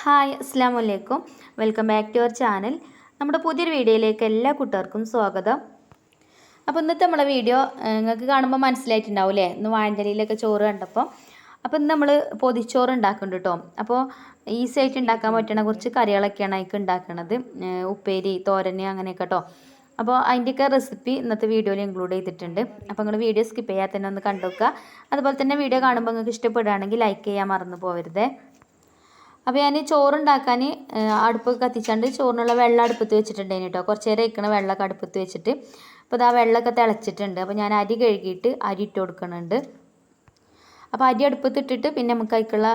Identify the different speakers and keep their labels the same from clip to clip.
Speaker 1: Hi അസ്സാം വലൈക്കും welcome back to our channel. നമ്മുടെ പുതിയൊരു വീഡിയോയിലേക്ക് എല്ലാ കൂട്ടുകാർക്കും സ്വാഗതം. അപ്പോൾ ഇന്നത്തെ നമ്മുടെ വീഡിയോ നിങ്ങൾക്ക് കാണുമ്പോൾ മനസ്സിലായിട്ടുണ്ടാവും അല്ലേ ഇന്ന് വാഴഞ്ചലിയിലൊക്കെ ചോറ് കണ്ടപ്പോൾ. അപ്പോൾ ഇന്ന് നമ്മൾ പൊതിച്ചോറ് ഉണ്ടാക്കുന്നുണ്ട് കേട്ടോ. അപ്പോൾ ഈസി ആയിട്ട് ഉണ്ടാക്കാൻ പറ്റുന്ന കുറച്ച് കറികളൊക്കെയാണ് അതിക്ക് ഉണ്ടാക്കുന്നത്. ഉപ്പേരി തോരന് അങ്ങനെയൊക്കെ കേട്ടോ. അപ്പോൾ അതിന്റെയൊക്കെ റെസിപ്പി ഇന്നത്തെ വീഡിയോയിൽ ഇൻക്ലൂഡ് ചെയ്തിട്ടുണ്ട്. അപ്പോൾ നിങ്ങൾ വീഡിയോ സ്കിപ്പ് ചെയ്യാതെ തന്നെ ഒന്ന് കണ്ടുവെക്കുക അതുപോലെ തന്നെ വീഡിയോ കാണുമ്പോൾ നിങ്ങൾക്ക് ഇഷ്ടപ്പെടുകയാണെങ്കിൽ ലൈക്ക് ചെയ്യാൻ മറന്നു പോകരുതേ. അപ്പോൾ ഞാൻ ചോറുണ്ടാക്കാൻ അടുപ്പ് കത്തിച്ചാണ്ട് ചോറിനുള്ള വെള്ളം അടുപ്പത്ത് വെച്ചിട്ടുണ്ടായിന് കേട്ടോ കുറച്ച് നേരം ഇരിക്കണ വെള്ളമൊക്കെ അടുപ്പത്ത് വെച്ചിട്ട്. അപ്പോൾ ആ വെള്ളമൊക്കെ തിളച്ചിട്ടുണ്ട്. അപ്പോൾ ഞാൻ അരി കഴുകിയിട്ട് അരി ഇട്ട് കൊടുക്കുന്നുണ്ട്. അപ്പോൾ അരി അടുപ്പത്ത് ഇട്ടിട്ട് പിന്നെ നമുക്ക് അതിക്കുള്ള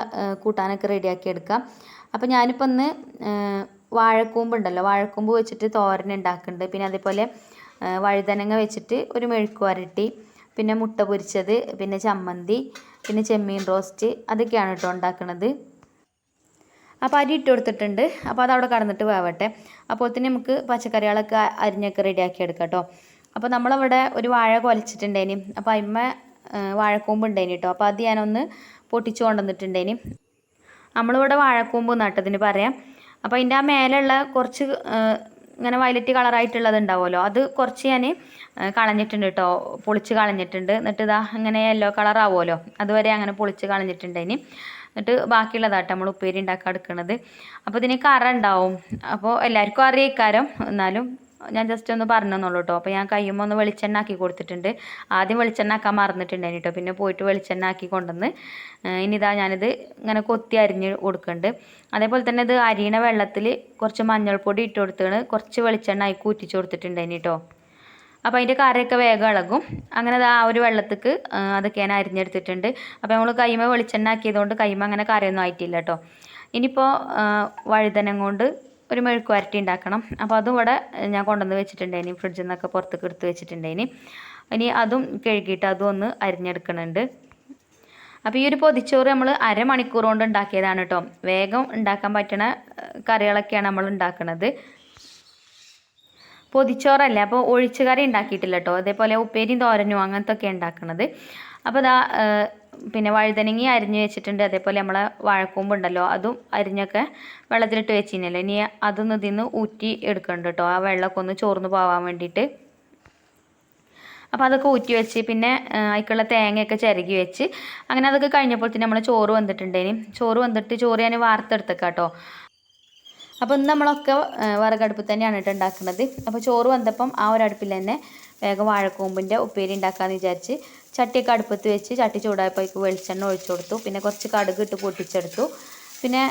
Speaker 1: കൂട്ടാനൊക്കെ റെഡിയാക്കി എടുക്കാം. അപ്പോൾ ഞാനിപ്പോൾ ഒന്ന് വാഴക്കൂമ്പ് ഉണ്ടല്ലോ. വാഴക്കൂമ്പ് വെച്ചിട്ട് തോരൻ ഉണ്ടാക്കുന്നുണ്ട്. പിന്നെ അതേപോലെ വഴുതനങ്ങ വെച്ചിട്ട് ഒരു മെഴുക്ക് വരട്ടി പിന്നെ മുട്ട പൊരിച്ചത് പിന്നെ ചമ്മന്തി പിന്നെ ചെമ്മീൻ റോസ്റ്റ് അതൊക്കെയാണ് കേട്ടോ ഉണ്ടാക്കുന്നത് അപ്പോൾ അരി ഇട്ട് കൊടുത്തിട്ടുണ്ട്. അപ്പോൾ അതവിടെ കടന്നിട്ട് വേവട്ടെ. അപ്പോൾ തന്നെ നമുക്ക് പച്ചക്കറികളൊക്കെ അരിഞ്ഞൊക്കെ റെഡിയാക്കി എടുക്കാം കേട്ടോ അപ്പോൾ നമ്മളവിടെ ഒരു വാഴ കൊലച്ചിട്ടുണ്ടേനി. അപ്പോൾ അമ്മ വാഴക്കൂമ്പ് ഉണ്ടേനി കേട്ടോ അപ്പോൾ അത് ഞാനൊന്ന് പൊട്ടിച്ചു കൊണ്ടുവന്നിട്ടുണ്ടേനി. നമ്മളിവിടെ വാഴക്കൂമ്പ് നട്ടതിന് പറയാം. അപ്പോൾ അതിന്റെ ആ മേലെയുള്ള കുറച്ച് ഇങ്ങനെ വയലറ്റ് കളറായിട്ടുള്ളത് ഉണ്ടാവുമല്ലോ അത് കുറച്ച് ഞാൻ കളഞ്ഞിട്ടുണ്ട് കേട്ടോ പൊളിച്ച് കളഞ്ഞിട്ടുണ്ട്. എന്നിട്ട് ഇതാ അങ്ങനെ യെല്ലോ കളറാവുമല്ലോ. അതുവരെ അങ്ങനെ പൊളിച്ച് കളഞ്ഞിട്ടുണ്ട് ഇനി. എന്നിട്ട് ബാക്കിയുള്ളതാട്ടോ നമ്മൾ ഉപ്പേരി ഉണ്ടാക്കാൻ എടുക്കുന്നത് അപ്പോൾ ഇതിന് കറ ഉണ്ടാവും. അപ്പോൾ എല്ലാവർക്കും അറിയിക്കാരം എന്നാലും ഞാൻ ജസ്റ്റ് ഒന്ന് പറഞ്ഞെന്നുള്ളൂ കേട്ടോ അപ്പോൾ ഞാൻ കയ്യുമ്പോൾ ഒന്ന് വെളിച്ചെണ്ണ ആക്കി കൊടുത്തിട്ടുണ്ട്. ആദ്യം വെളിച്ചെണ്ണ ആക്കാൻ മറന്നിട്ടുണ്ടായിരുന്നു കേട്ടോ പിന്നെ പോയിട്ട് വെളിച്ചെണ്ണ ആക്കി കൊണ്ടുവന്ന് ഇനി ഇതാ ഞാനിത് ഇങ്ങനെ കൊത്തി അരിഞ്ഞ് കൊടുക്കുന്നുണ്ട് അതേപോലെ തന്നെ ഇത് അരിയണ വെള്ളത്തിൽ കുറച്ച് മഞ്ഞൾപ്പൊടി ഇട്ട് കൊടുത്താണ്. കുറച്ച് വെളിച്ചെണ്ണ ആയി കൂറ്റിച്ച് കൊടുത്തിട്ടുണ്ടായിരുന്നു കേട്ടോ അപ്പോൾ അതിന്റെ കറിയൊക്കെ വേഗം ഇളകും. അങ്ങനെ ആ ഒരു വെള്ളത്തേക്ക് അതൊക്കെ ഞാൻ അരിഞ്ഞെടുത്തിട്ടുണ്ട്. അപ്പോൾ നമ്മൾ കൈമ വെളിച്ചെണ്ണ ആക്കിയതുകൊണ്ട് കൈമ അങ്ങനെ കറിയൊന്നും ആയിട്ടില്ല കേട്ടോ ഇനിയിപ്പോൾ വഴുതനം കൊണ്ട് ഒരു മെഴുക്ക് വരട്ടി ഉണ്ടാക്കണം. അപ്പോൾ അതും ഇവിടെ ഞാൻ കൊണ്ടുവന്ന് വെച്ചിട്ടുണ്ടേനി ഫ്രിഡ്ജിൽ നിന്നൊക്കെ പുറത്തേക്ക് എടുത്ത് വെച്ചിട്ടുണ്ടേനി ഇനി അതും കഴുകിയിട്ട് അതും ഒന്ന് അരിഞ്ഞെടുക്കുന്നുണ്ട് അപ്പോൾ ഈ ഒരു പൊതിച്ചോറ് നമ്മൾ അരമണിക്കൂർ കൊണ്ട് ഉണ്ടാക്കിയതാണ് കേട്ടോ. വേഗം ഉണ്ടാക്കാൻ പറ്റുന്ന കറികളൊക്കെയാണ് നമ്മൾ ഉണ്ടാക്കുന്നത് പൊതിച്ചോറല്ല അപ്പോൾ ഒഴിച്ചുകറി ഉണ്ടാക്കിയിട്ടില്ല കേട്ടോ. അതേപോലെ ഉപ്പേരിയും തോരനും അങ്ങനത്തെ ഒക്കെ ഉണ്ടാക്കുന്നത് അപ്പോൾ ഇതാ പിന്നെ വഴുതനങ്ങി അരിഞ്ഞ് വെച്ചിട്ടുണ്ട്. അതേപോലെ നമ്മളെ വാഴക്കൂമ്പ് ഉണ്ടല്ലോ അതും അരിഞ്ഞൊക്കെ വെള്ളത്തിലിട്ട് വെച്ചിരുന്നല്ലോ? ഇനി അതൊന്ന് ഇതിന്ന് ഊറ്റി എടുക്കുന്നുണ്ട് കേട്ടോ ആ വെള്ളമൊക്കെ ഒന്ന് ചോർന്ന് പോകാൻ വേണ്ടിയിട്ട്. അപ്പോൾ അതൊക്കെ ഊറ്റി വെച്ച് പിന്നെ അതിക്കുള്ള തേങ്ങയൊക്കെ ചിരകി വെച്ച് അങ്ങനെ അതൊക്കെ കഴിഞ്ഞപ്പോൾ തന്നെ നമ്മൾ ചോറ് വന്നിട്ടുണ്ടേനി ചോറ് വന്നിട്ട് ചോറ് ഞാൻ വാർത്തെടുത്തേക്കാം കേട്ടോ അപ്പോൾ ഇന്ന് നമ്മളൊക്കെ വിറകടുപ്പിൽ തന്നെയാണ് കേട്ടോ ഉണ്ടാക്കുന്നത്. അപ്പോൾ ചോറ് വന്നപ്പം ആ ഒരു അടുപ്പിൽ തന്നെ വേഗം വാഴക്കൂമ്പിന്റെ ഉപ്പേരി ഉണ്ടാക്കാമെന്ന് വിചാരിച്ച് ചട്ടിയൊക്കെ അടുപ്പത്ത് വെച്ച് ചട്ടി ചൂടായപ്പോഴേക്ക് വെളിച്ചെണ്ണ ഒഴിച്ചു കൊടുത്തു. പിന്നെ കുറച്ച് കടുക് ഇട്ട് പൊട്ടിച്ചെടുത്തു. പിന്നെ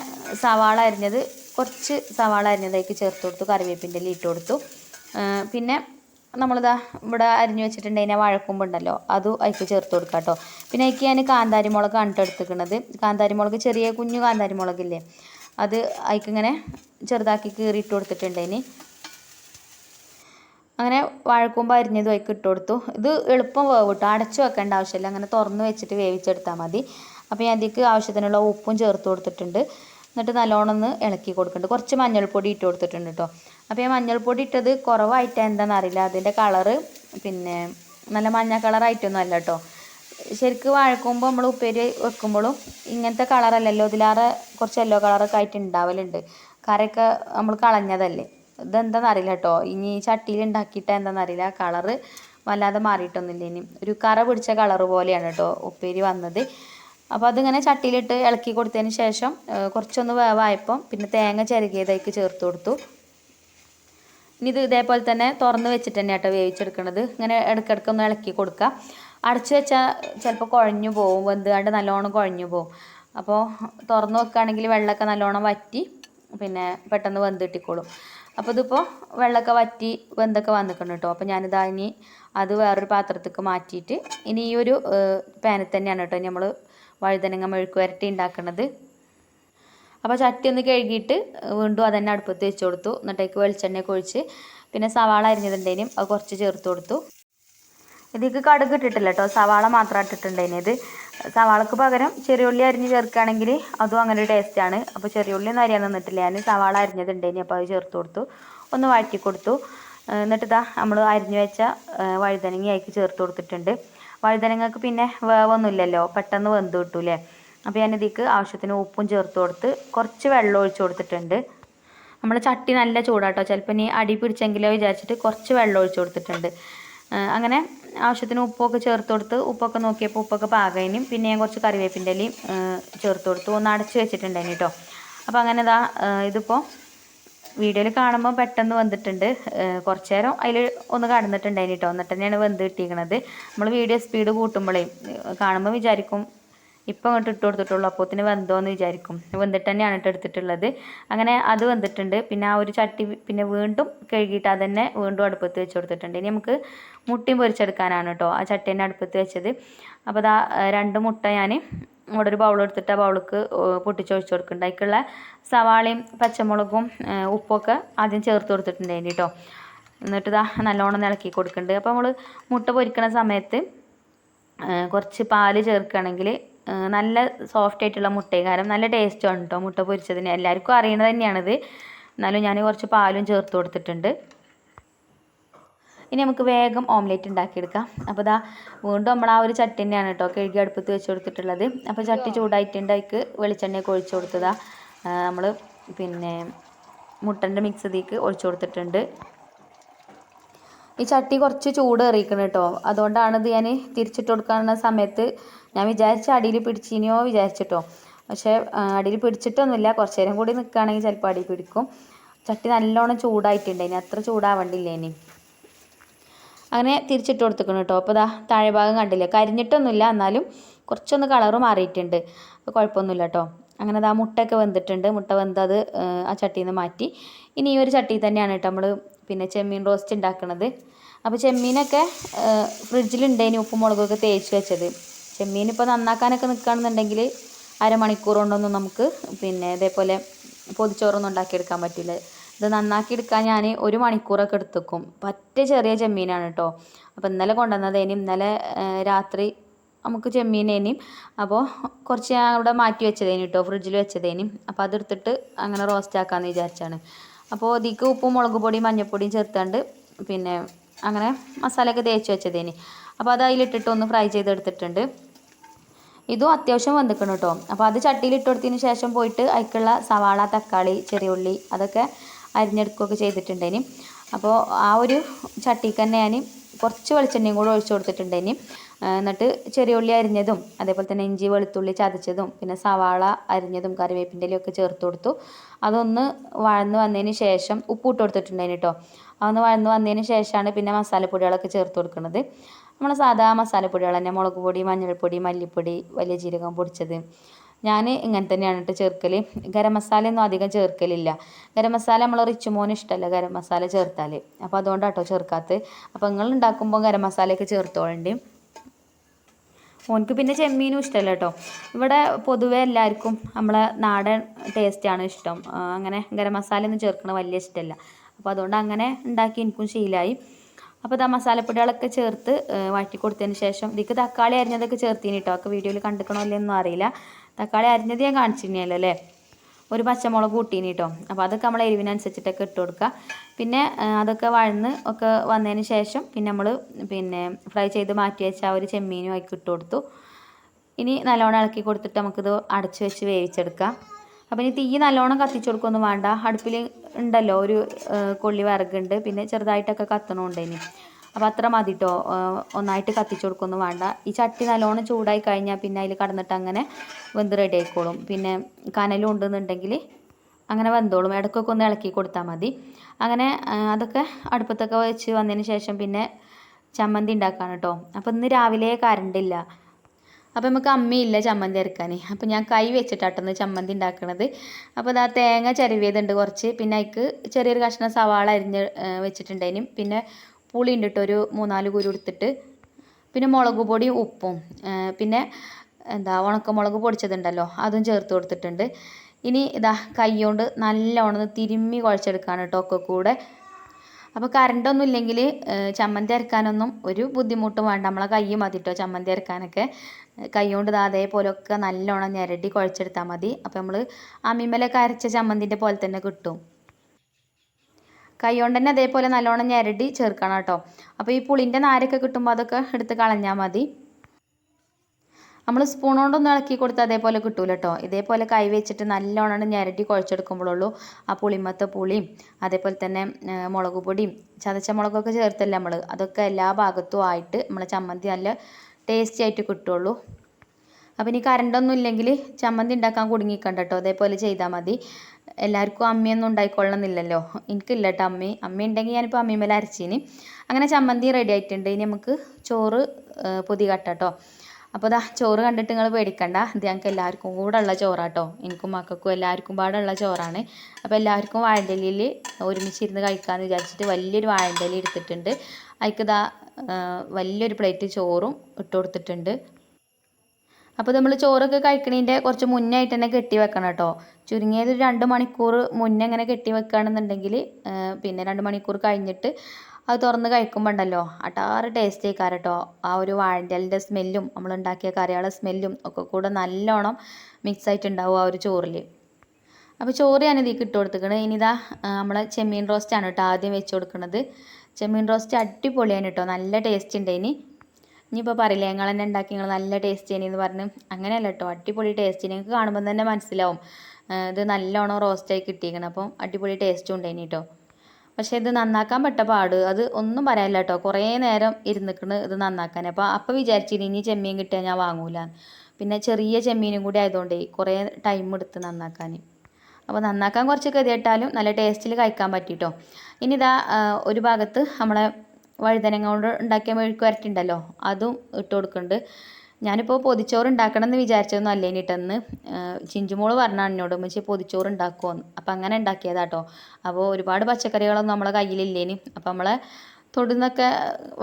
Speaker 1: സവാള അരിഞ്ഞത് കുറച്ച് സവാള അരിഞ്ഞതേക്ക് ചേർത്ത് കൊടുത്തു. കറിവേപ്പിന്റെ ഇട്ട് കൊടുത്തു. പിന്നെ നമ്മളിതാ ഇവിടെ അരിഞ്ഞു വെച്ചിട്ടുണ്ടെങ്കിൽ വാഴക്കൂമ്പുണ്ടല്ലോ അതും അതിക്ക് ചേർത്ത് കൊടുക്കാം കേട്ടോ. പിന്നെ അതിക്ക് ഞാൻ കാന്താരി മുളക് കണ്ടെടുത്തിരിക്കുന്നത് കാന്താരി മുളക് ചെറിയ കുഞ്ഞു കാന്താരി മുളകില്ലേ അത് അതിക്കിങ്ങനെ ചെറുതാക്കി കീറിയിട്ട് കൊടുത്തിട്ടുണ്ടേനി അങ്ങനെ വാഴക്കൂമ്പ് അരിഞ്ഞത് അതിക്ക് ഇട്ട് കൊടുത്തു. ഇത് എളുപ്പം വേവ് കിട്ടും അടച്ചു വെക്കേണ്ട ആവശ്യമില്ല. അങ്ങനെ തുറന്ന് വെച്ചിട്ട് വേവിച്ചെടുത്താൽ മതി. അപ്പോൾ ഞാൻ അതിലേക്ക് ആവശ്യത്തിനുള്ള ഉപ്പും ചേർത്ത് കൊടുത്തിട്ടുണ്ട്. എന്നിട്ട് നല്ലോണം ഒന്ന് ഇളക്കി കൊടുക്കുന്നുണ്ട്. കുറച്ച് മഞ്ഞൾപ്പൊടി ഇട്ട് കൊടുത്തിട്ടുണ്ട് കേട്ടോ. അപ്പോൾ ഈ മഞ്ഞൾപ്പൊടി ഇട്ടത് കുറവായിട്ട് എന്താണെന്ന് അറിയില്ല. അതിന്റെ കളറ് പിന്നെ നല്ല മഞ്ഞ കളറായിട്ടൊന്നും അല്ല കേട്ടോ. ശരിക്ക് വാഴക്കുമ്പോൾ നമ്മൾ ഉപ്പേരി വെക്കുമ്പോഴും ഇങ്ങനത്തെ കളറല്ലല്ലോ ഇതിലാറെ കുറച്ച് യെല്ലോ കളറൊക്കെ ആയിട്ട് ഉണ്ടാവലുണ്ട്. കറിയൊക്കെ നമ്മൾ കളഞ്ഞതല്ലേ. ഇതെന്താണെന്ന് അറിയില്ല കേട്ടോ ഇനി ചട്ടിയിൽ ഉണ്ടാക്കിയിട്ട് എന്താണെന്ന് അറിയില്ല. കളറ് വല്ലാതെ മാറിയിട്ടൊന്നുമില്ല ഇനി. ഒരു കറ പിടിച്ച കളറ് പോലെയാണ് കേട്ടോ ഉപ്പേരി വന്നത്. അപ്പോൾ അതിങ്ങനെ ചട്ടിയിലിട്ട് ഇളക്കി കൊടുത്തതിന് ശേഷം കുറച്ചൊന്ന് വേവായപ്പം പിന്നെ തേങ്ങ ചിരകിയതേക്ക് ചേർത്ത് കൊടുത്തു. ഇനി ഇത് ഇതേപോലെ തന്നെ തുറന്ന് വെച്ചിട്ട് തന്നെ കേട്ടോ വേവിച്ചെടുക്കണത്. ഇങ്ങനെ ഇടയ്ക്കിടയ്ക്ക് ഒന്ന് ഇളക്കി കൊടുക്കുക അടച്ചു വെച്ചാൽ ചിലപ്പോൾ കുഴഞ്ഞു പോകും വെന്തുകാണ്ട് നല്ലോണം കുഴഞ്ഞു പോകും അപ്പോൾ തുറന്ന് വെക്കുകയാണെങ്കിൽ വെള്ളമൊക്കെ നല്ലോണം വറ്റി പിന്നെ പെട്ടെന്ന് വെന്ത് കിട്ടിക്കോളും. അപ്പോൾ ഇതിപ്പോൾ വെള്ളമൊക്കെ വറ്റി വെന്തൊക്കെ വന്നിക്കണം കേട്ടോ അപ്പോൾ ഞാനിതാ ഇനി അത് വേറൊരു പാത്രത്തേക്ക് മാറ്റിയിട്ട് ഇനി ഈ ഒരു പാനിൽ തന്നെയാണ് കേട്ടോ നമ്മൾ വഴുതനങ്ങ മെഴുക്ക് വരട്ടി ഉണ്ടാക്കുന്നത് അപ്പോൾ ചട്ടി ഒന്ന് കഴുകിയിട്ട് വീണ്ടും അതന്നെ അടുപ്പത്ത് വെച്ച് കൊടുത്തു. എന്നിട്ടേക്ക് വെളിച്ചെണ്ണയൊക്കെ ഒഴിച്ച് പിന്നെ സവാള അരിഞ്ഞതുണ്ടേനും അത് കുറച്ച് ചേർത്ത് കൊടുത്തു. ഇതിക്ക് കടുക് ഇട്ടിട്ടില്ല കേട്ടോ സവാള മാത്രം ഇട്ടിട്ടുണ്ടേനി ഇത്. സവാളക്ക് പകരം ചെറിയുള്ളി അരിഞ്ഞ് ചേർക്കുകയാണെങ്കിൽ അതും അങ്ങനെ ടേസ്റ്റാണ് അപ്പോൾ ചെറിയുള്ളി ഒന്നും അരിയാൻ നിന്നിട്ടില്ല. ഞാൻ സവാള അരിഞ്ഞതുണ്ടേനി അപ്പോൾ അത് ചേർത്ത് കൊടുത്തു. ഒന്ന് വഴറ്റി കൊടുത്തു. എന്നിട്ട് ഇതാ നമ്മൾ അരിഞ്ഞു വെച്ച വഴുതനങ്ങ അതിക്ക് ചേർത്ത് കൊടുത്തിട്ടുണ്ട്. വഴുതനങ്ങക്ക് പിന്നെ വേവൊന്നുമില്ലല്ലോ. പെട്ടെന്ന് വെന്ത് കിട്ടൂലേ അപ്പോൾ ഞാൻ ഇതിക്ക് ആവശ്യത്തിന് ഉപ്പും ചേർത്ത് കൊടുത്ത് കുറച്ച് വെള്ളം ഒഴിച്ചു കൊടുത്തിട്ടുണ്ട്. നമ്മൾ ചട്ടി നല്ല ചൂടാട്ടോ. ചിലപ്പോൾ ഇനി അടി പിടിച്ചെങ്കിലോ വിചാരിച്ചിട്ട് കുറച്ച് വെള്ളം ഒഴിച്ചു കൊടുത്തിട്ടുണ്ട്. അങ്ങനെ ആവശ്യത്തിന് ഉപ്പൊക്കെ ചേർത്ത് കൊടുത്ത് ഉപ്പൊക്കെ നോക്കിയപ്പോൾ ഉപ്പൊക്കെ പാകയിനും പിന്നെ ഞാൻ കുറച്ച് കറിവേപ്പിന്റെ ഇലയും ചേർത്ത് കൊടുത്തു ഒന്ന് അടച്ച് വെച്ചിട്ടുണ്ടായിന് കേട്ടോ അപ്പോൾ അങ്ങനെ ഇതാ ഇതിപ്പോൾ വീഡിയോയിൽ കാണുമ്പോൾ പെട്ടെന്ന് വന്നിട്ടുണ്ട്. കുറച്ച് നേരം അതിൽ ഒന്ന് കടന്നിട്ടുണ്ടായിന് കേട്ടോ എന്നിട്ട് തന്നെയാണ് വെന്ത് കിട്ടിയിരിക്കണത്. നമ്മൾ വീഡിയോ സ്പീഡ് കൂട്ടുമ്പോഴേ കാണുമ്പോൾ വിചാരിക്കും ഇപ്പം അങ്ങോട്ട് ഇട്ട് കൊടുത്തിട്ടുള്ളൂ. അപ്പോത്തിന് വെന്തോന്ന് വിചാരിക്കും. വെന്തിട്ട് തന്നെയാണ് ഇട്ട് എടുത്തിട്ടുള്ളത്. അങ്ങനെ അത് വെന്തിട്ടുണ്ട്. പിന്നെ ആ ഒരു ചട്ടി പിന്നെ വീണ്ടും കഴുകിയിട്ട് അതന്നെ വീണ്ടും അടുപ്പത്ത് വെച്ച് കൊടുത്തിട്ടുണ്ട്. ഇനി നമുക്ക് മുട്ടയും പൊരിച്ചെടുക്കാനാണ് കേട്ടോ ആ ചട്ടി തന്നെ അടുപ്പത്ത് വെച്ചത്. അപ്പോൾ അതാ രണ്ട് മുട്ട ഞാൻ ഇവിടെ ഒരു ബൗൾ എടുത്തിട്ട് ആ ബൗൾക്ക് പൊട്ടിച്ചൊഴിച്ച് കൊടുക്കുന്നുണ്ട്. അതിക്കുള്ള സവാളയും പച്ചമുളകും ഉപ്പൊക്കെ ആദ്യം ചേർത്ത് കൊടുത്തിട്ടുണ്ട് അതിന് കേട്ടോ. എന്നിട്ട് ഇതാ നല്ലോണം ഇളക്കി കൊടുക്കുന്നുണ്ട്. അപ്പോൾ നമ്മൾ മുട്ട പൊരിക്കുന്ന സമയത്ത് കുറച്ച് പാൽ ചേർക്കുകയാണെങ്കിൽ നല്ല സോഫ്റ്റ് ആയിട്ടുള്ള മുട്ടയും കാരണം നല്ല ടേസ്റ്റുമാണ് കേട്ടോ മുട്ട പൊരിച്ചതിന്. എല്ലാവർക്കും അറിയണത് തന്നെയാണിത്. എന്നാലും ഞാൻ കുറച്ച് പാലും ചേർത്ത് കൊടുത്തിട്ടുണ്ട്. ഇനി നമുക്ക് വേഗം ഓംലേറ്റ് ഉണ്ടാക്കിയെടുക്കാം. അപ്പോൾ ഇതാ വീണ്ടും നമ്മൾ ആ ഒരു ചട്ടി തന്നെയാണ് കേട്ടോ കഴുകി അടുപ്പത്ത് വെച്ച് കൊടുത്തിട്ടുള്ളത്. അപ്പോൾ ചട്ടി ചൂടായിട്ടുണ്ട്. അതിക്ക് വെളിച്ചെണ്ണയൊക്കെ ഒഴിച്ചു കൊടുത്തതാ. നമ്മൾ പിന്നെ മുട്ടന്റെ മിക്സ് ഇതിലേക്ക് ഒഴിച്ചു കൊടുത്തിട്ടുണ്ട്. ഈ ചട്ടി കുറച്ച് ചൂട് എറിയിക്കണം കേട്ടോ അതുകൊണ്ടാണ് ഇത് ഞാൻ തിരിച്ചിട്ട് കൊടുക്കാനുള്ള സമയത്ത് ഞാൻ വിചാരിച്ച അടിയിൽ പിടിച്ചിനിയോ വിചാരിച്ചിട്ടോ. പക്ഷേ അടിയിൽ പിടിച്ചിട്ടൊന്നുമില്ല. കുറച്ച് നേരം കൂടി നിൽക്കുകയാണെങ്കിൽ ചിലപ്പോൾ അടിയിൽ പിടിക്കും. ചട്ടി നല്ലോണം ചൂടായിട്ടുണ്ട്. ഇനി അത്ര ചൂടാവണ്ടില്ല ഇനി. അങ്ങനെ തിരിച്ചിട്ട് കൊടുത്തിക്കണം കേട്ടോ അപ്പോൾ ഇതാ താഴെ ഭാഗം കണ്ടില്ല? കരിഞ്ഞിട്ടൊന്നുമില്ല. എന്നാലും കുറച്ചൊന്ന് കളറ് മാറിയിട്ടുണ്ട്. അപ്പോൾ കുഴപ്പമൊന്നുമില്ല കേട്ടോ അങ്ങനെ ദാ മുട്ടയൊക്കെ വെന്തിട്ടുണ്ട്. മുട്ട വെന്തത് ആ ചട്ടിയിൽ നിന്ന് മാറ്റി. ഇനി ഈ ഒരു ചട്ടിയിൽ തന്നെയാണ് കേട്ടോ നമ്മൾ പിന്നെ ചെമ്മീൻ റോസ്റ്റ് ഉണ്ടാക്കുന്നത് അപ്പോൾ ചെമ്മീനൊക്കെ ഫ്രിഡ്ജിലുണ്ടേനി ഉപ്പും മുളകൊക്കെ തേച്ച് വെച്ചത്. ചെമ്മീൻ ഇപ്പോൾ നന്നാക്കാനൊക്കെ നിൽക്കുകയാണെന്നുണ്ടെങ്കിൽ അരമണിക്കൂർ കൊണ്ടൊന്നും നമുക്ക് പിന്നെ ഇതേപോലെ പൊതിച്ചോറൊന്നും ഉണ്ടാക്കിയെടുക്കാൻ പറ്റില്ല. ഇത് നന്നാക്കി എടുക്കാൻ ഞാൻ ഒരു മണിക്കൂറൊക്കെ എടുത്തേക്കും. പറ്റ ചെറിയ ചെമ്മീനാണ് കേട്ടോ അപ്പോൾ ഇന്നലെ കൊണ്ടുവന്നതേനും ഇന്നലെ രാത്രി നമുക്ക് ചെമ്മീനേനും അപ്പോൾ കുറച്ച് ഞാൻ അവിടെ മാറ്റി വെച്ചതേനും കേട്ടോ ഫ്രിഡ്ജിൽ വെച്ചതേനും. അപ്പോൾ അതെടുത്തിട്ട് അങ്ങനെ റോസ്റ്റ് ആക്കാമെന്ന് വിചാരിച്ചാണ്. അപ്പോൾ ഇതിക്ക് ഉപ്പും മുളക് പൊടിയും മഞ്ഞൾപ്പൊടിയും ചേർത്തുകൊണ്ട് പിന്നെ അങ്ങനെ മസാലയൊക്കെ തേച്ച് വെച്ചതേനി. അപ്പോൾ അത് അതിലിട്ടിട്ട് ഒന്ന് ഫ്രൈ ചെയ്തെടുത്തിട്ടുണ്ട്. ഇതും അത്യാവശ്യം വന്നിക്കണം കേട്ടോ അപ്പോൾ അത് ചട്ടിയിൽ ഇട്ട് കൊടുത്തതിന് ശേഷം പോയിട്ട് അതിക്കുള്ള സവാള തക്കാളി ചെറിയ ഉള്ളി അതൊക്കെ അരിഞ്ഞെടുക്കുകയൊക്കെ ചെയ്തിട്ടുണ്ടേനി. അപ്പോൾ ആ ഒരു ചട്ടിക്ക് തന്നെ ഞാൻ കുറച്ച് വെളിച്ചെണ്ണയും കൂടെ ഒഴിച്ച് കൊടുത്തിട്ടുണ്ട് ഇനി. എന്നിട്ട് ചെറിയ ഉള്ളി അരിഞ്ഞതും അതേപോലെ തന്നെ ഇഞ്ചി വെളുത്തുള്ളി ചതച്ചതും പിന്നെ സവാള അരിഞ്ഞതും കറിവേപ്പിന്റെ ഒക്കെ ചേർത്ത് കൊടുത്തു. അതൊന്ന് വഴന്ന് വന്നതിന് ശേഷം ഉപ്പ് ഇട്ട് കൊടുത്തിട്ടുണ്ടായിന് കേട്ടോ അതൊന്ന് വഴന്ന് വന്നതിന് ശേഷമാണ് പിന്നെ മസാലപ്പൊടികളൊക്കെ ചേർത്ത് കൊടുക്കുന്നത് നമ്മൾ സാധാ മസാലപ്പൊടികൾ തന്നെ മുളക് പൊടി മഞ്ഞൾപ്പൊടി മല്ലിപ്പൊടി വലിയ ജീരകം പൊടിച്ചത്. ഞാൻ ഇങ്ങനെ തന്നെയാണ് കേട്ടോ ചേർക്കൽ ഗരം മസാലയൊന്നും അധികം ചേർക്കലില്ല. ഗരം മസാല നമ്മൾ റിച്ച് മോന് ഇഷ്ടമല്ല ഗരം മസാല ചേർത്താൽ അപ്പോൾ അതുകൊണ്ട് കേട്ടോ ചേർക്കാത്തത് അപ്പോൾ നിങ്ങൾ ഉണ്ടാക്കുമ്പോൾ ഗരം മസാലയൊക്കെ ചേർത്തോളേണ്ടി. ഓനക്ക് പിന്നെ ചെമ്മീനും ഇഷ്ടമല്ല കേട്ടോ ഇവിടെ പൊതുവെ എല്ലാവർക്കും നമ്മളെ നാടൻ ടേസ്റ്റാണ് ഇഷ്ടം. അങ്ങനെ ഗരം മസാലയൊന്നും ചേർക്കണ വലിയ ഇഷ്ടമല്ല അപ്പോൾ അതുകൊണ്ട് അങ്ങനെ ഉണ്ടാക്കി എനിക്കും ശീലമായി അപ്പോൾ ഇതാ മസാലപ്പൊടികളൊക്കെ ചേർത്ത് വാട്ടി കൊടുത്തതിന് ശേഷം ഇതിക്ക് തക്കാളി അരിഞ്ഞതൊക്കെ ചേർത്തിന് കേട്ടോ ഒക്കെ വീഡിയോയിൽ കണ്ടിക്കണോ ഇല്ലെന്നൊന്നും അറിയില്ല. തക്കാളി അരിഞ്ഞത് ഞാൻ കാണിച്ചിരുന്നല്ലോ അല്ലേ? ഒരു പച്ചമുളക് കൂട്ടീനി കേട്ടോ അപ്പോൾ അതൊക്കെ നമ്മൾ എരിവിനനുസരിച്ചിട്ടൊക്കെ ഇട്ട് കൊടുക്കുക പിന്നെ അതൊക്കെ വഴന്ന് ഒക്കെ വന്നതിന് ശേഷം പിന്നെ നമ്മൾ പിന്നെ ഫ്രൈ ചെയ്ത് മാറ്റി വെച്ച ആ ഒരു ചെമ്മീനും അതിൽ ഇട്ട് കൊടുത്തു. ഇനി നല്ലോണം ഇളക്കി കൊടുത്തിട്ട് നമുക്കിത് അടച്ച് വെച്ച് വേവിച്ചെടുക്കാം. അപ്പോൾ ഇനി തീ നല്ലോണം കത്തിച്ച് കൊടുക്കൊന്നും വേണ്ട. അടുപ്പിൽ ഉണ്ടല്ലോ ഒരു കൊള്ളി വിറകുണ്ട് പിന്നെ ചെറുതായിട്ടൊക്കെ കത്തണമുണ്ട് ഇനി. അപ്പോൾ അത്ര മതി കേട്ടോ ഒന്നായിട്ട് കത്തിച്ചു കൊടുക്കൊന്നും വേണ്ട. ഈ ചട്ടി നല്ലോണം ചൂടായി കഴിഞ്ഞാൽ പിന്നെ അതിൽ കടന്നിട്ട് അങ്ങനെ വെന്ത് റെഡി ആയിക്കോളും. പിന്നെ കനലും ഉണ്ടെന്നുണ്ടെങ്കിൽ അങ്ങനെ വെന്തോളും. ഇടയ്ക്കൊക്കെ ഒന്ന് ഇളക്കി കൊടുത്താൽ മതി. അങ്ങനെ അതൊക്കെ അടുപ്പത്തൊക്കെ വെച്ച് വന്നതിന് ശേഷം പിന്നെ ചമ്മന്തി ഉണ്ടാക്കാൻ കേട്ടോ അപ്പോൾ ഇന്ന് രാവിലെ കറണ്ടില്ല അപ്പോൾ നമുക്ക് അമ്മയില്ല ചമ്മന്തി അരക്കാൻ അപ്പോൾ ഞാൻ കൈ വെച്ചിട്ടാട്ടെന്ന് ചമ്മന്തി ഉണ്ടാക്കണത്. അപ്പോൾ ഇതാ തേങ്ങ ചിരവിയതുണ്ട് കുറച്ച്. പിന്നെ അതിക്ക് ചെറിയൊരു കഷ്ണം സവാള അരിഞ്ഞ് ആ, പിന്നെ പുളി ഉണ്ട് ഒരു മൂന്നാൽ കുരു എടുത്തിട്ട് പിന്നെ മുളക് പൊടിയും ഉപ്പും പിന്നെ എന്താ ഉണക്കമുളക് പൊടിച്ചതുണ്ടല്ലോ അതും ചേർത്ത് കൊടുത്തിട്ടുണ്ട്. ഇനി ഇതാ കൈ കൊണ്ട് നല്ലോണം തിരുമ്മി കുഴച്ചെടുക്കാണ് കേട്ടോ ഒക്കെ കൂടെ. അപ്പോൾ കറണ്ടൊന്നും ഇല്ലെങ്കിൽ ചമ്മന്തി അരക്കാനൊന്നും ഒരു ബുദ്ധിമുട്ടും വേണ്ട. നമ്മളെ കൈ മതി കേട്ടോ ചമ്മന്തി അരക്കാനൊക്കെ. കൈ കൊണ്ട് അതേപോലെയൊക്കെ നല്ലോണം ഞെരടി കുഴച്ചെടുത്താൽ മതി. അപ്പോൾ നമ്മൾ അമ്മിമലൊക്കെ അരച്ച ചമ്മന്തിന്റെ പോലെ തന്നെ കിട്ടും. കൈ കൊണ്ട് തന്നെ അതേപോലെ നല്ലോണം ഞരടി ചേർക്കണം കേട്ടോ. അപ്പോൾ ഈ പുളിന്റെ നാരൊക്കെ കിട്ടുമ്പോൾ അതൊക്കെ എടുത്ത് കളഞ്ഞാൽ മതി. നമ്മൾ സ്പൂൺ കൊണ്ടൊന്നും ഇളക്കി കൊടുത്താൽ അതേപോലെ കിട്ടൂല കേട്ടോ ഇതേപോലെ കൈ വെച്ചിട്ട് നല്ലോണം ഞരട്ടി കുഴച്ചെടുക്കുമ്പോഴുള്ളൂ ആ പുളിമത്ത പുളിയും അതേപോലെ തന്നെ മുളക് പൊടിയും ചതച്ച മുളകൊക്കെ ചേർത്തല്ലേ നമ്മൾ അതൊക്കെ എല്ലാ ഭാഗത്തും ആയിട്ട് നമ്മളെ ചമ്മന്തി നല്ല ടേസ്റ്റി ആയിട്ട് കിട്ടുള്ളൂ. അപ്പം ഇനി കറണ്ടൊന്നും ഇല്ലെങ്കിൽ ചമ്മന്തി ഉണ്ടാക്കാൻ കുടുങ്ങിക്കണ്ട കേട്ടോ അതേപോലെ ചെയ്താൽ മതി. എല്ലാവർക്കും അമ്മിയൊന്നും ഉണ്ടായിക്കൊള്ളണമെന്നില്ലല്ലോ. എനിക്കില്ല കേട്ടോ അമ്മി. അമ്മ ഉണ്ടെങ്കിൽ ഞാനിപ്പോൾ അമ്മിമേൽ അരച്ചീന്. അങ്ങനെ ചമ്മന്തി റെഡി ആയിട്ടുണ്ട്. ഇനി നമുക്ക് ചോറ് പൊതി കട്ടോ അപ്പോൾ ദാ ചോറ് കണ്ടിട്ട് നിങ്ങൾ പേടിക്കണ്ട. ഇത് ഞങ്ങൾക്ക് എല്ലാവർക്കും കൂടെ ഉള്ള ചോറാട്ടോ എനിക്കും മക്കൾക്കും എല്ലാവർക്കും പാടുള്ള ചോറാണ്. അപ്പോൾ എല്ലാവർക്കും വാഴണ്ടലിയിൽ ഒരുമിച്ചിരുന്ന് കഴിക്കാമെന്ന് വിചാരിച്ചിട്ട് വലിയൊരു വാഴണ്ടലി എടുത്തിട്ടുണ്ട്. അതിക്ക് വലിയൊരു പ്ലേറ്റ് ചോറും ഇട്ട് കൊടുത്തിട്ടുണ്ട്. അപ്പോൾ നമ്മൾ ചോറൊക്കെ കഴിക്കണതിന്റെ കുറച്ച് മുന്നേ ആയിട്ട് തന്നെ കെട്ടി വെക്കണം കേട്ടോ. ചുരുങ്ങിയത് ഒരു രണ്ട് മണിക്കൂർ മുന്നേ ഇങ്ങനെ കെട്ടി വെക്കുകയാണെന്നുണ്ടെങ്കിൽ പിന്നെ രണ്ട് മണിക്കൂർ കഴിഞ്ഞിട്ട് അത് തുറന്ന് കഴിക്കുമ്പോൾ ഉണ്ടല്ലോ അട്ടാറ് ടേസ്റ്റ് ആയിക്കാരം കേട്ടോ. ആ ഒരു വാഴന്റെ സ്മെല്ലും നമ്മൾ ഉണ്ടാക്കിയ കറികളുടെ സ്മെല്ലും ഒക്കെ കൂടെ നല്ലോണം മിക്സ് ആയിട്ടുണ്ടാവും ആ ഒരു ചോറിൽ അപ്പോൾ ചോറ് ഞാൻ ഇതിൽ ഇട്ട് കൊടുത്തിക്കണ് ഇനിതാ നമ്മളെ ചെമ്മീൻ റോസ്റ്റാണ് കേട്ടോ ആദ്യം വെച്ച് കൊടുക്കുന്നത് ചെമ്മീൻ റോസ്റ്റ് അടിപൊളിയാണ് കേട്ടോ. നല്ല ടേസ്റ്റ് ഉണ്ട് ഇനി ഇനിയിപ്പോൾ പറയില്ലേ ഞങ്ങൾ തന്നെ ഉണ്ടാക്കി നിങ്ങൾ നല്ല ടേസ്റ്റ് എന്ന് പറഞ്ഞ്. അങ്ങനെയല്ല കേട്ടോ അടിപൊളി ടേസ്റ്റ് നിങ്ങൾക്ക് കാണുമ്പോൾ തന്നെ മനസ്സിലാവും. ഇത് നല്ലോണം റോസ്റ്റായി കിട്ടിയിരിക്കണം. അപ്പം അടിപൊളി ടേസ്റ്റും ഉണ്ടായിന് കേട്ടോ പക്ഷേ ഇത് നന്നാക്കാൻ പെട്ട പാട്. അത് ഒന്നും പറയാനില്ല കേട്ടോ കുറേ നേരം ഇരുന്നിക്കണ് ഇത് നന്നാക്കാൻ. അപ്പോൾ അപ്പോൾ വിചാരിച്ചിരുന്നു ഇനി ചെമ്മീൻ കിട്ടിയാൽ ഞാൻ വാങ്ങൂല പിന്നെ ചെറിയ ചെമ്മീനും കൂടി ആയതുകൊണ്ടേ കുറേ ടൈം എടുത്ത് നന്നാക്കാൻ അപ്പോൾ നന്നാക്കാൻ കുറച്ച് കരുതിയിട്ടാലും നല്ല ടേസ്റ്റിൽ കഴിക്കാൻ പറ്റിയിട്ടോ ഇനി ഇതാ ഒരു ഭാഗത്ത് നമ്മളെ വഴുതനങ്ങ കൊണ്ട് ഉണ്ടാക്കിയ മെഴുക്ക് വരട്ടുണ്ടല്ലോ അതും ഇട്ട് കൊടുക്കുന്നുണ്ട് ഞാനിപ്പോൾ പൊതിച്ചോറ് ഉണ്ടാക്കണം എന്ന് വിചാരിച്ചതൊന്നും അല്ല ഇനിട്ടെന്ന് ചിഞ്ചുമോൾ പറഞ്ഞാണ് എന്നോട് ഉമ്മച്ചി പൊതിച്ചോറ് ഉണ്ടാക്കുമെന്ന് അപ്പം അങ്ങനെ ഉണ്ടാക്കിയതാട്ടോ. അപ്പോൾ ഒരുപാട് പച്ചക്കറികളൊന്നും നമ്മളെ കയ്യിലില്ലേനി അപ്പം നമ്മളെ തൊടുന്നൊക്കെ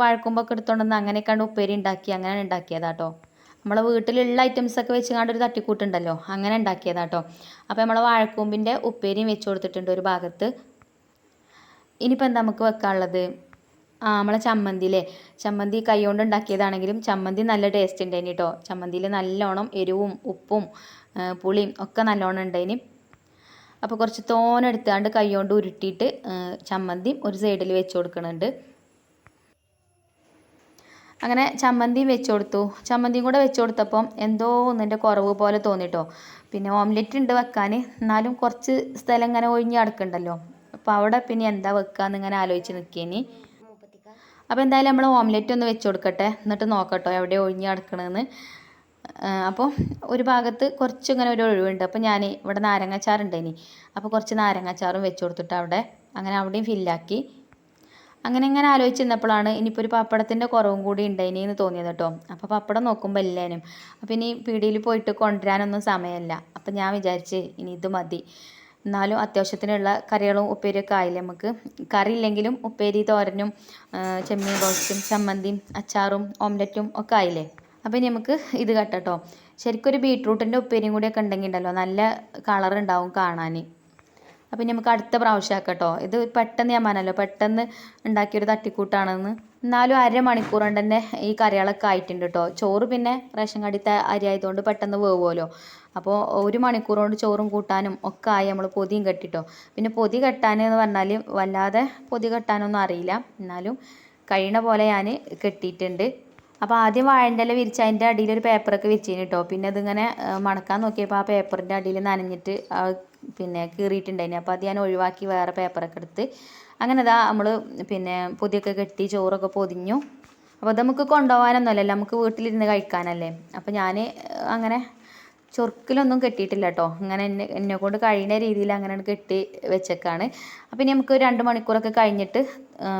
Speaker 1: വഴക്കുമ്പോൾ ഒക്കെ എടുത്തോണ്ടെന്ന് അങ്ങനെയൊക്കെയാണ് ഉപ്പേരി ഉണ്ടാക്കി അങ്ങനെ ഉണ്ടാക്കിയതാട്ടോ. നമ്മളെ വീട്ടിലുള്ള ഐറ്റംസൊക്കെ വെച്ച് കണ്ട് ഒരു തട്ടിക്കൂട്ടുണ്ടല്ലോ അങ്ങനെ ഉണ്ടാക്കിയതാട്ടോ. അപ്പോൾ നമ്മളെ വാഴക്കൂമ്പിന്റെ ഉപ്പേരിയും വെച്ച് കൊടുത്തിട്ടുണ്ട് ഒരു ഭാഗത്ത്. ഇനിയിപ്പോൾ എന്താ നമുക്ക് വെക്കാനുള്ളത്? നമ്മളെ ചമ്മന്തിയിലെ ചമ്മന്തി കൈ കൊണ്ട് ഉണ്ടാക്കിയതാണെങ്കിലും ചമ്മന്തി നല്ല ടേസ്റ്റ് ഉണ്ടായിന് കേട്ടോ ചമ്മന്തിയിൽ നല്ലോണം എരിവും ഉപ്പും പുളിയും ഒക്കെ നല്ലോണം ഉണ്ടായിന് അപ്പോൾ കുറച്ച് തോന എടുത്താണ്ട് കൈ കൊണ്ട് ഉരുട്ടിയിട്ട് ചമ്മന്തി ഒരു സൈഡിൽ വെച്ച് കൊടുക്കുന്നുണ്ട് അങ്ങനെ ചമ്മന്തിയും വെച്ച് കൊടുത്തു. ചമ്മന്തിയും കൂടെ വെച്ച് കൊടുത്തപ്പം എന്തോ ഒന്നിന്റെ കുറവ് പോലെ തോന്നിട്ടോ പിന്നെ ഓംലെറ്റ് ഉണ്ട് വെക്കാൻ എന്നാലും കുറച്ച് സ്ഥലം ഇങ്ങനെ ഒഴിഞ്ഞ് കിടക്കുന്നുണ്ടല്ലോ അപ്പോൾ അവിടെ പിന്നെ എന്താ വെക്കാന്ന് ഇങ്ങനെ ആലോചിച്ച് നിൽക്കേനി അപ്പോൾ എന്തായാലും നമ്മൾ ഓംലെറ്റ് ഒന്ന് വെച്ച് കൊടുക്കട്ടെ. എന്നിട്ട് നോക്കട്ടോ എവിടെ ഒഴിഞ്ഞ് കിടക്കണമെന്ന് അപ്പോൾ ഒരു ഭാഗത്ത് കുറച്ച് ഇങ്ങനെ ഒരു ഒഴിവുണ്ട്. അപ്പോൾ ഞാൻ ഇവിടെ നാരങ്ങാച്ചാറുണ്ടേനി അപ്പോൾ കുറച്ച് നാരങ്ങാച്ചാറും വെച്ച് കൊടുത്തിട്ട് അവിടെ അങ്ങനെ അവിടെയും ഫില്ലാക്കി അങ്ങനെ ഇങ്ങനെ ആലോചിച്ച് നിന്നപ്പോഴാണ് ഇനിയിപ്പോൾ ഒരു പപ്പടത്തിന്റെ കുറവും കൂടി ഉണ്ടായിനി എന്ന് തോന്നിയത് കേട്ടോ. അപ്പോൾ പപ്പടം നോക്കുമ്പോൾ എല്ലാവരും അപ്പോൾ ഇനി പീടിയിൽ പോയിട്ട് കൊണ്ടുവരാനൊന്നും സമയമല്ല അപ്പോൾ ഞാൻ വിചാരിച്ച് ഇനി ഇത് മതി. എന്നാലും അത്യാവശ്യത്തിനുള്ള കറികളും ഉപ്പേരിയൊക്കെ ആയില്ലേ നമുക്ക്? കറി ഇല്ലെങ്കിലും ഉപ്പേരി തോരനും ചെമ്മീൻ റോസ്റ്റും ചമ്മന്തിയും അച്ചാറും ഓംലറ്റും ഒക്കെ ആയില്ലേ? അപ്പോൾ ഇനി നമുക്ക് ഇത് കട്ടോ. ശരിക്കും ഒരു ബീട്രൂട്ടിന്റെ ഉപ്പേരിയും കൂടിയൊക്കെ ഉണ്ടെങ്കിൽ ഉണ്ടല്ലോ നല്ല കളർ ഉണ്ടാവും കാണാൻ അപ്പോൾ ഇനി നമുക്ക് അടുത്ത പ്രാവശ്യം ആക്കട്ടോ ഇത് പെട്ടെന്ന് ഞാൻ പറഞ്ഞല്ലോ പെട്ടെന്ന് ഉണ്ടാക്കിയൊരു തട്ടിക്കൂട്ടാണെന്ന്. എന്നാലും അരമണിക്കൂർ കൊണ്ട് തന്നെ ഈ കറികളൊക്കെ ആയിട്ടുണ്ട് കേട്ടോ ചോറ് പിന്നെ റേഷൻ കടിത്തെ അരി ആയതുകൊണ്ട് പെട്ടെന്ന് വേവുമല്ലോ അപ്പോൾ ഒരു മണിക്കൂർ കൊണ്ട് ചോറും കൂട്ടാനും ഒക്കെ ആയി നമ്മൾ പൊതിയും കെട്ടിട്ടോ. പിന്നെ പൊതി കെട്ടാൻ എന്ന് പറഞ്ഞാൽ വല്ലാതെ പൊതി കെട്ടാനൊന്നും അറിയില്ല. എന്നാലും കഴിയണ പോലെ ഞാൻ കെട്ടിയിട്ടുണ്ട്. അപ്പോൾ ആദ്യം വാഴന്റെ ഇല വിരിച്ച് അതിന്റെ അടിയിൽ ഒരു പേപ്പറൊക്കെ വിരിച്ചിന് കേട്ടോ പിന്നെ അതിങ്ങനെ മണക്കാൻ നോക്കിയപ്പോൾ ആ പേപ്പറിന്റെ അടിയിൽ നനഞ്ഞിട്ട് പിന്നെ കീറിയിട്ടുണ്ടായിന്. അപ്പോൾ അത് ഞാൻ ഒഴിവാക്കി വേറെ പേപ്പറൊക്കെ എടുത്ത് അങ്ങനെ ഇതാ നമ്മൾ പിന്നെ പൊതിയൊക്കെ കെട്ടി ചോറൊക്കെ പൊതിഞ്ഞു. അപ്പോൾ അത് നമുക്ക് കൊണ്ടുപോകാനൊന്നുമല്ലല്ലോ നമുക്ക് വീട്ടിലിരുന്ന് കഴിക്കാനല്ലേ. അപ്പോൾ ഞാൻ അങ്ങനെ ചൊറുക്കിലൊന്നും കെട്ടിയിട്ടില്ല കേട്ടോ ഇങ്ങനെ എന്നെ എന്നെ കൊണ്ട് കഴിയുന്ന രീതിയിൽ അങ്ങനെ കെട്ടി വെച്ചേക്കാണ്. അപ്പോൾ ഇനി നമുക്ക് രണ്ട് മണിക്കൂറൊക്കെ കഴിഞ്ഞിട്ട്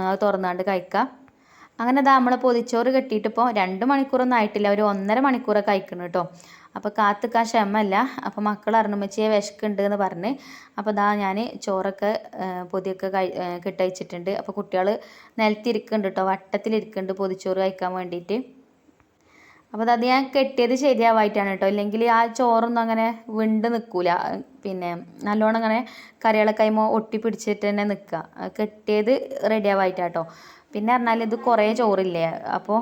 Speaker 1: അത് തുറന്നാണ്ട് കഴിക്കാം. അങ്ങനെ ദാ നമ്മൾ പൊതിച്ചോറ് കെട്ടിയിട്ട് ഇപ്പോൾ രണ്ട് മണിക്കൂറൊന്നും ആയിട്ടില്ല. ഒരു ഒന്നര മണിക്കൂറൊക്കെ കഴിക്കുന്നു കേട്ടോ അപ്പോൾ കാത്തുക്കാൻ ക്ഷമല്ല. അപ്പോൾ മക്കൾ അറിഞ്ഞുമ്മച്ചിയെ വിശക്കുണ്ട് എന്ന് പറഞ്ഞ് അപ്പോൾ ദാ ഞാൻ ചോറൊക്കെ പൊതിയൊക്കെ കഴി കെട്ടയച്ചിട്ടുണ്ട്. അപ്പോൾ കുട്ടികൾ നിലത്തിരിക്കുന്നുണ്ട് കേട്ടോ വട്ടത്തിലിരിക്കുന്നുണ്ട് പൊതിച്ചോറ് കഴിക്കാൻ വേണ്ടിയിട്ട് അപ്പോൾ അത് ഞാൻ കെട്ടിയത് ശരിയാവായിട്ടാണ് കേട്ടോ ഇല്ലെങ്കിൽ ആ ചോറൊന്നും അങ്ങനെ വിണ്ട് നിൽക്കില്ല പിന്നെ നല്ലോണം അങ്ങനെ കറികളൊക്കെ കഴിയുമ്പോൾ ഒട്ടി പിടിച്ചിട്ട് തന്നെ നിൽക്കുക കെട്ടിയത് റെഡി ആവായിട്ടാട്ടോ പിന്നെ പറഞ്ഞാൽ ഇത് കുറേ ചോറില്ലേ? അപ്പോൾ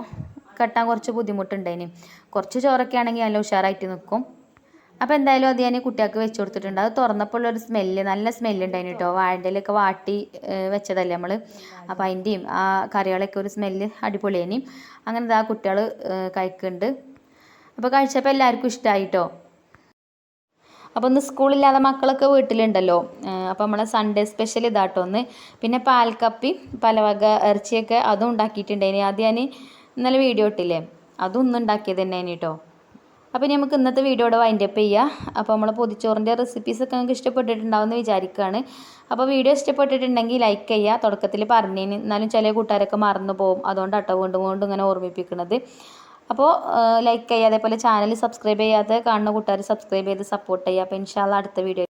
Speaker 1: കെട്ടാൻ കുറച്ച് ബുദ്ധിമുട്ടുണ്ടായിന്. കുറച്ച് ചോറൊക്കെ ആണെങ്കിൽ നല്ല ഉഷാറായിട്ട് നിൽക്കും അപ്പോൾ എന്തായാലും അത് ഞാൻ കുട്ടികൾക്ക് വെച്ച് കൊടുത്തിട്ടുണ്ട്. അത് തുറന്നപ്പോൾ ഉള്ളൊരു സ്മെല്ല് നല്ല സ്മെല്ല് ഉണ്ടായിന് കേട്ടോ വാഴയിലൊക്കെ വാട്ടി വെച്ചതല്ലേ നമ്മൾ അപ്പോൾ അതിന്റെയും ആ കറികളൊക്കെ ഒരു സ്മെല്ല് അടിപൊളിയേനി. അങ്ങനെ ആ കുട്ടികൾ കഴിക്കുന്നുണ്ട് അപ്പോൾ കഴിച്ചപ്പോൾ എല്ലാവർക്കും ഇഷ്ടമായിട്ടോ അപ്പോൾ ഒന്ന് സ്കൂളില്ലാതെ മക്കളൊക്കെ വീട്ടിലുണ്ടല്ലോ. അപ്പോൾ നമ്മളെ സൺഡേ സ്പെഷ്യൽ ഇതാട്ടോ ഒന്ന് പിന്നെ പാൽക്കപ്പി പലവക ഇറച്ചിയൊക്കെ അതും ഉണ്ടാക്കിയിട്ടുണ്ടായിനി. ആദ്യം ഞാൻ ഇന്നലെ വീഡിയോ ഇട്ടില്ലേ? അതും ഒന്ന് ഉണ്ടാക്കിയത് തന്നെയാണ് കേട്ടോ അപ്പോൾ നമുക്ക് ഇന്നത്തെ വീഡിയോയുടെ വൈൻഡപ്പ് ചെയ്യുക അപ്പോൾ നമ്മളെ പൊതിച്ചോറിന്റെ റെസിപ്പീസൊക്കെ നിങ്ങൾക്ക് ഇഷ്ടപ്പെട്ടിട്ടുണ്ടാവുമെന്ന് വിചാരിക്കുകയാണ് അപ്പോൾ വീഡിയോ ഇഷ്ടപ്പെട്ടിട്ടുണ്ടെങ്കിൽ ലൈക്ക് ചെയ്യുക. തുടക്കത്തിൽ പറഞ്ഞതിന് എന്നാലും ചില കൂട്ടുകാരൊക്കെ മറന്നു പോകും. അതുകൊണ്ട് അട്ടോ വീണ്ടും വീണ്ടും ഇങ്ങനെ ഓർമ്മിപ്പിക്കുന്നത്. അപ്പോൾ ലൈക്ക് ചെയ്യുക. അതേപോലെ ചാനൽ സബ്സ്ക്രൈബ് ചെയ്യാതെ കാണുന്ന കൂട്ടുകാർ സബ്സ്ക്രൈബ് ചെയ്ത് സപ്പോർട്ട് ചെയ്യുക. അപ്പോൾ ഇൻഷാല്ല അടുത്ത വീഡിയോ